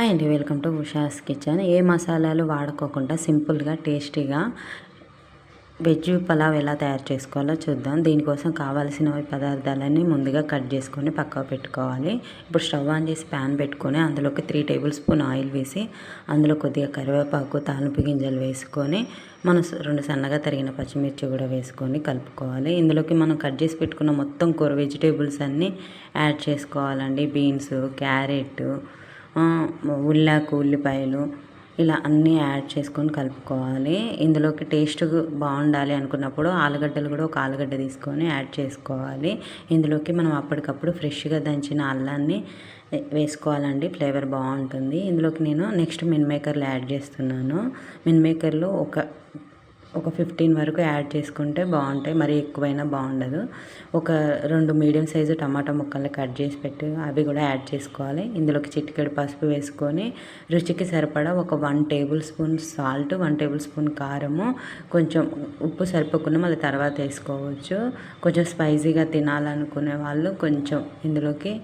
Hi అండి welcome to Usha's kitchen. ఏ మసాలాలు వాడుకోకుండా సింపుల్గా టేస్టీగా వెజ్ పలావ్ ఎలా తయారు చేసుకోవాలో చూద్దాం. దీనికోసం కావాల్సిన పదార్థాలన్నీ ముందుగా కట్ చేసుకొని పక్కకు పెట్టుకోవాలి. ఇప్పుడు స్టవ్ ఆన్ చేసి ప్యాన్ పెట్టుకొని అందులోకి త్రీ టేబుల్ స్పూన్ ఆయిల్ వేసి అందులో కొద్దిగా కరివేపాకు తాలింపు గింజలు వేసుకొని మనం రెండు సన్నగా తరిగిన పచ్చిమిర్చి కూడా వేసుకొని కలుపుకోవాలి. ఇందులోకి మనం కట్ చేసి పెట్టుకున్న మొత్తం కూర వెజిటేబుల్స్ అన్నీ యాడ్ చేసుకోవాలండి. బీన్స్ క్యారెట్ ఉల్లాకు ఉల్లిపాయలు ఇలా అన్నీ యాడ్ చేసుకొని కలుపుకోవాలి. ఇందులోకి టేస్ట్ బాగుండాలి అనుకున్నప్పుడు ఆలుగడ్డలు కూడా ఒక ఆలుగడ్డ తీసుకొని యాడ్ చేసుకోవాలి. ఇందులోకి మనం అప్పటికప్పుడు ఫ్రెష్గా దంచిన అల్లాన్ని వేసుకోవాలండి. ఫ్లేవర్ బాగుంటుంది. ఇందులోకి నేను నెక్స్ట్ మిన్ మేకర్లు యాడ్ చేస్తున్నాను. మిన్ మేకర్లో ఒక ఒక ఫిఫ్టీన్ వరకు యాడ్ చేసుకుంటే బాగుంటాయి. మరీ ఎక్కువైనా బాగుండదు. ఒక రెండు మీడియం సైజు టమాటా ముక్కల్ని కట్ చేసి పెట్టి. అవి కూడా యాడ్ చేసుకోవాలి. ఇందులోకి చిటికెడు పసుపు వేసుకొని రుచికి సరిపడా ఒక one tablespoon salt one tablespoon కారము. కొంచెం ఉప్పు సరిపోకుండా మళ్ళీ తర్వాత వేసుకోవచ్చు. కొంచెం స్పైసీగా తినాలనుకునే వాళ్ళు కొంచెం ఇందులోకి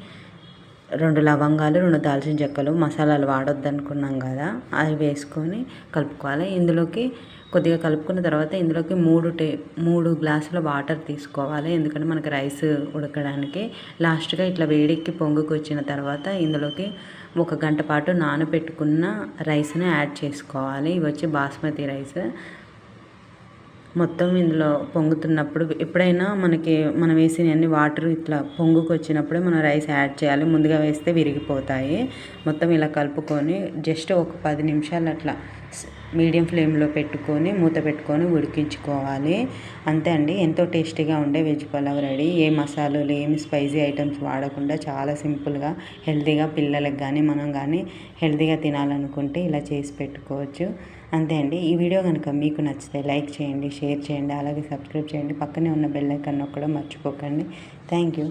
రెండు లవంగాలు రెండు దాల్చిన చెక్కలు మసాలాలు వాడొద్దు అనుకున్నాం కదా. అవి వేసుకొని కలుపుకోవాలి. ఇందులోకి కొద్దిగా కలుపుకున్న తర్వాత ఇందులోకి మూడు టే మూడు గ్లాసుల వాటర్ తీసుకోవాలి. ఎందుకంటే మనకి రైస్ ఉడకడానికి లాస్ట్గా ఇట్లా వేడెక్కి పొంగుకు వచ్చిన తర్వాత ఇందులోకి ఒక గంట పాటు నానబెట్టుకున్న రైస్ని యాడ్ చేసుకోవాలి. ఇవి వచ్చి బాస్మతి రైస్. మొత్తం ఇందులో పొంగుతున్నప్పుడు ఎప్పుడైనా మనకి మనం వేసిన అన్ని వాటర్ ఇట్లా పొంగుకు వచ్చినప్పుడే మనం రైస్ యాడ్ చేయాలి. ముందుగా వేస్తే విరిగిపోతాయి. మొత్తం ఇలా కలుపుకొని జస్ట్ ఒక పది నిమిషాలు అట్లా మీడియం ఫ్లేమ్లో పెట్టుకొని మూత పెట్టుకొని ఉడికించుకోవాలి. అంతే అండి. ఎంతో టేస్టీగా ఉండే వెజ్ పలావ్ రెడీ. ఏ మసాలాలు ఏమి స్పైసీ ఐటమ్స్ వాడకుండా చాలా సింపుల్గా హెల్తీగా పిల్లలకు కానీ మనం కానీ హెల్తీగా తినాలనుకుంటే ఇలా చేసి పెట్టుకోవచ్చు. అంతే అండి. ఈ వీడియో కనుక మీకు నచ్చితే లైక్ చేయండి షేర్ చేయండి అలాగే సబ్స్క్రైబ్ చేయండి. పక్కనే ఉన్న బెల్ ఐకాన్ నొక్కడం మర్చిపోకండి. Thank you.